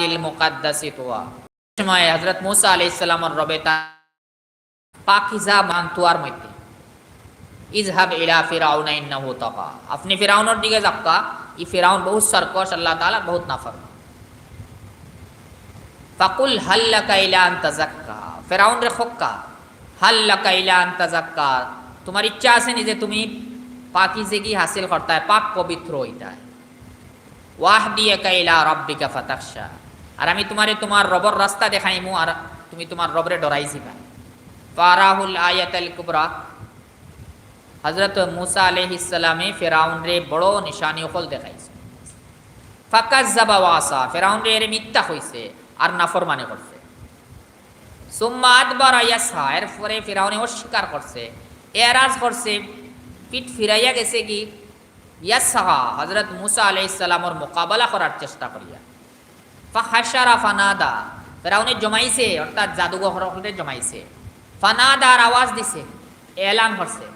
ওয়াদিল মুকাদ্দাসি তুয়া। সময় হযরত মুসা আলাইহিস সালামের রবে পাকিজা মানতুয়ার মধ্যে। ইজহাব ইলা ফিরাউন ইন্নাহু তাগা। আপনি ফিরাউনের দিকে যাক্কা, ই ফিরাউন বহুত সরকশ, আল্লাহ তাআলা বহুত নাফরমান ফাকুল হাল্লাকা ইলা আন তাজাক্কা ফিরাউন রে খক্কা হাল্লাকা ইলা আন তাজাক্কা তোমার ইচ্ছা আছে নি যে তুমি পাকিজেগি হাসিল করতে পাক পবিত্র হইতে ওয়াহদিয়াকা ইলা রাব্বিকা ফাতাখশা। আর আমি তোমারে তোমার রবর রাস্তা দেখাইমু আর তুমি তোমার রবরে ডরাই যাবা ফারাহুল আয়াতাল কুবরা। হযরত মুসা আলাইহিস সালামে ফিরাউন রে বড় নিশানি ওকল দেখাইছে। ফাকাজ্জাবা ওয়াসা ফিরাউন রে এর মিথ্যা হইছে আর নাফরমানি করছে। সুম্মা আদবারা ইয়াসা এর পরে ফিরাউনে অস্বীকার করছে, এরাজ করছে, পিঠ ফিরাইয়া গেছে কি? ইয়াসা, হযরত মুসা আলাইহিস সালামর মোকাবেলা করার চেষ্টা করিয়া। ফাহাশারা ফানাদা। ফেরাউনে জমাইছে, অর্থাৎ জাদুঘরে জমাইছে। ফানাদার আওয়াজ দিছে, এলান করছে।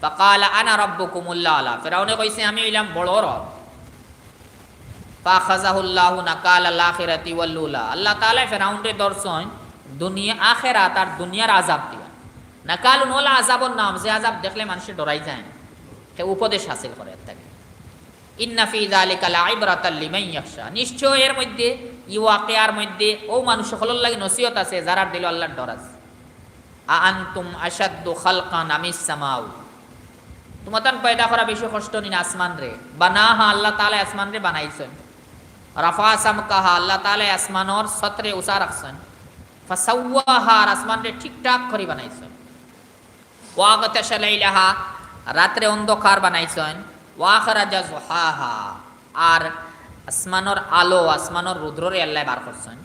ফাকালা আনা রব্বুকুমুল্লাহ আলা। ফেরাউনে কইছে, আমি হইলাম বড় রব। নাকাল আখিরাতি আল্লাহ তাআলা দর্শন, দুনিয়া আখিরাত আর দুনিয়ার আযাব দিয়া। নাকাল নোলা আযাবর নাম, যে আযাব দেখলে মানুষে ডরাই যায় সে উপদেশ হাসিল করে এর থেকে। ইন্না ফি যালিকা লাইবরাতাল লিমান ইয়াখশা। নিশ্চয় এর মধ্যে ই ওয়াকিয়ার মধ্যে ও মানুষ সকলের লাগে নসিহত আছে যারা দিল আল্লাহর ডর আছে। আনতুম আশাদ্দু খালকান আমিস সামাউ। তোমাতান পয়দা করা বেশি কষ্ট নিন আসমান রে? বানাহা আল্লাহ তাআলা আসমান রে বানাইছেন। রাফা সামকাহা আল্লাহ তাআলা আসমানর সতরে উসা রাখছেন। ফাসাওয়াহা আর আসমান রে ঠিকঠাক করে বানাইছেন। ওয়াগতাশা লাইলাহা, রাত্রে অন্ধকার বানাইছেন। ওয়াখরাজা জুহাহা আর আসমানর আলো, আসমানর রুদ্ররে আল্লাহ বার করছেন।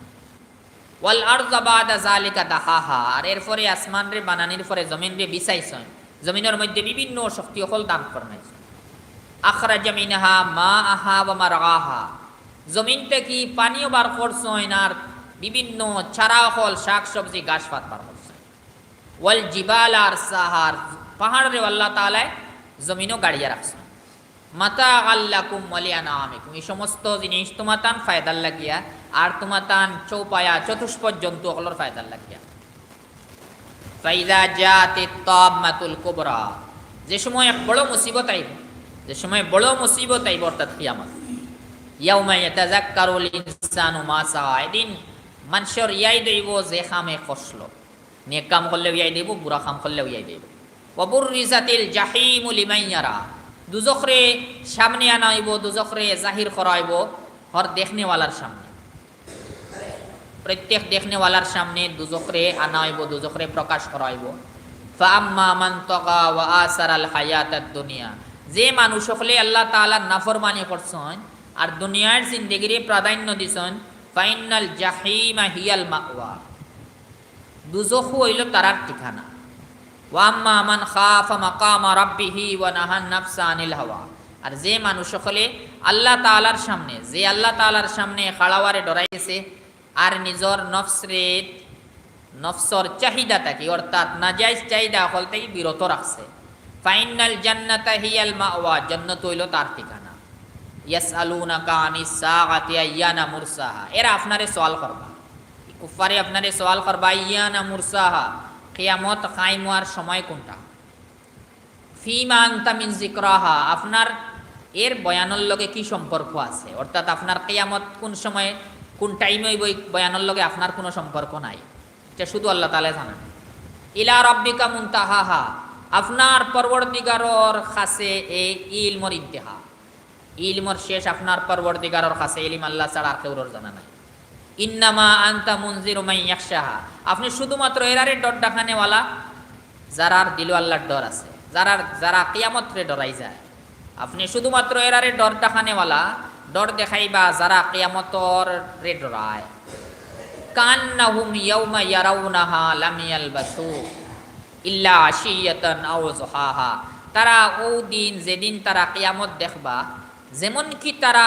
ওয়াল আরযা বাদা যালিকা দাহাহা, আর এরপরে আসমান রে বানানির পরে জমিন রে বিছাইছেন। জমিনের মধ্যে বিভিন্ন শক্তি হল দান ফরমাইছেন। আখরাজা মিনহা মা আহা ওয়া মারগাহা জমিন থেকে পানিও বার করছেন, আর বিভিন্ন চারা ফল শাক সবজি গাছ পাত বার করছেন। ওয়াল জিবাল আর সাহার পাহাড়ে আল্লাহ তাআলা জমিনও গাড়িয়া রাখছেন। মাতা আল্লাকুম ওয়ালিয়ানা আমিকুম এই সমস্ত জিনিস তোমাতান ফায়দার লাগিয়া, আর তোমাতান চৌপায়া চতুষ্পদ জন্তু সকলের ফায়দার লাগিয়া। ফাইদা জাতি তাম্মাতুল কুবরা। যে সময় এক বড় মুসিবত আইব, যে সময় বড় মুসিবত আইব অর্থাৎ কিয়ামত। ইয়াউমা ইয়াতাযাক্কারুল ইনসানু মা সাআ এদিন মানুষের ইয়াই দইব, যে খামে কষল নেক কাম করলেও ইয়াই দেব বুড়া কাম করলেও ইয়াই দেব ওয়াবুররিজাতিল জাহিমু লিমান ইয়ারা। দুজখরে সামনে আনাইব, দুজখরে জাহির করাইব, হর দেখনেওয়ালার সামনে। প্রত্যেক দেখনেওয়ালার সামনে দুজখরে আনাইব, দুজখরে প্রকাশ করাইব। আল দুনিয়া। যে মানুষ হলে আল্লাহ তাআলার নাফরমানি করছেন আর দুনিয়ার জিন্দেগিরে প্রাধান্য দিছেন ফাইনাল জাহিমা হিয়াল মাওয়া। দুজখু হইল তারার ঠিকানা। ওয়াম্মা মান খাফা মাকামা রাব্বিহি ওয়া নাহান নাফসা আনিল হাওয়া আর যে মানুষ সকলে আল্লাহ তাআলার সামনে, যে আল্লাহ তাআলার সামনে খাড়াওয়ারে ডরাইছে, আর নিজর নফসরে, নফসর চাহিদাটাকে অর্থাৎ নাজাইজ চাহিদা হল থেকে বিরত রাখছে। ফাইনাল জান্নাতা হিয়াল মাওয়া, জান্নাত হইল তার ঠিকানা। ইয়াসআলুনাকা আনিস সাআতি আইয়ানা মুরসাহা। এরা আপনারে সওয়াল করবা। কুফারে আপনারে সওয়াল করবা, আইয়ানা মুরসাহা। কিয়ামত কায়েম হওয়ার সময় কোনটা? ফিমা আনতা মিন জিকরাহা আপনার এর বয়ানের লগে কি সম্পর্ক আছে? অর্থাৎ আপনার কিয়ামত কোন সময়, কোন টাইমে ওই বয়ানের লগে আপনার কোনো সম্পর্ক নাই। এটা শুধু আল্লাহ তালে জানেন। ইলা রব্বিকা মুনতাহাহা, আপনার পরবর্তীগারর কাছে এই ইলমর ইন্তেহা। ইলমর শেষ আপনার পরবর্তীগারর কাছে, ইলম আল্লাহ ছাড়া আর কেউর জানা নাই। ইন্নামা আন্তা মুনজির ইয়াকশাহা আপনি শুধুমাত্র এরারে ডর ডাকানেওয়ালা যারার দিল আল্লাহর ডর আছে যারা যারা কিয়ামত রে ডরাই যায়। আপনি শুধুমাত্র এরারে ডর ডাকানেওয়ালা ডর দেখাইবা যারা কিয়ামতর রে ডরায়। কান্নাহুম ইয়াউমা ইয়ারাউনাহা লাম ইয়ালবাসু ইল্লা আশিয়াতান আও যুহাহা। তারা ও দিন যেদিন তারা কিয়ামত দেখবা যেমন কি তারা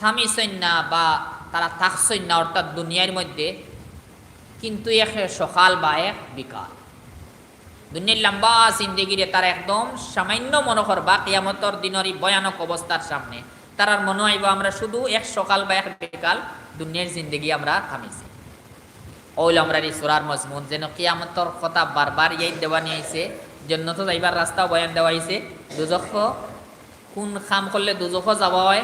থামিছেন না বা তারা থাকছেন না, অর্থাৎ দুনিয়ার মধ্যে, কিন্তু এক সকাল বা এক বিকাল। দুনিয়ার লম্বা জিন্দগিরে তারা একদম সামান্য মনে বা কিয়ামতর দিনের এই ভয়ানক অবস্থার সামনে, তারার মনে হইব আমরা শুধু এক সকাল বা এক বিকাল দুনিয়ার জিন্দগি আমরা থামিছি। ওইল আমরা এই সুরার মজমুন, যেন কিয়ামতর কথা বারবার এই দেওয়া নিয়ে আইছে জন্য তো যাইবার রাস্তা বয়ান দেওয়া হয়েছে দুজখ কোন খাম করলে দুজখ যাওয়া হয়,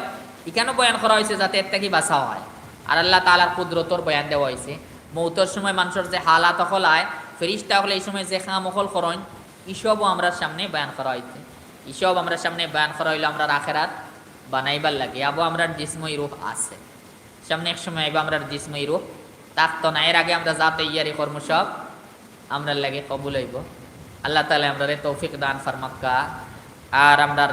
এখানেও বয়ান করা হয়েছে যাতে এর থেকে বাঁচা হয়। আর আল্লাহ তালার কুদরতর বয়ান দেওয়া হয়েছে মৌতর সময় মানুষের যে হালাত হলায় ফেরিস্তা হলে এই সময় যে খাম অকল করইন ইসবও আমরা সামনে বয়ান করা হয়েছে ইসব আমরা সামনে বয়ান করা হইলে আমরা আখেরাত বানাইবার লাগে। আবু আমরা জিসময় রূপ আছে। সামনে এক সময় আইবা আমরা জিসময় রূপ। তাক তো না এর আগে আমরা যা তৈয়ারি কর্ম সব আমরা লাগে কবুল হইব। আল্লাহ তালা আমরা তৌফিক দান ফার্মাক্কা আর আমরা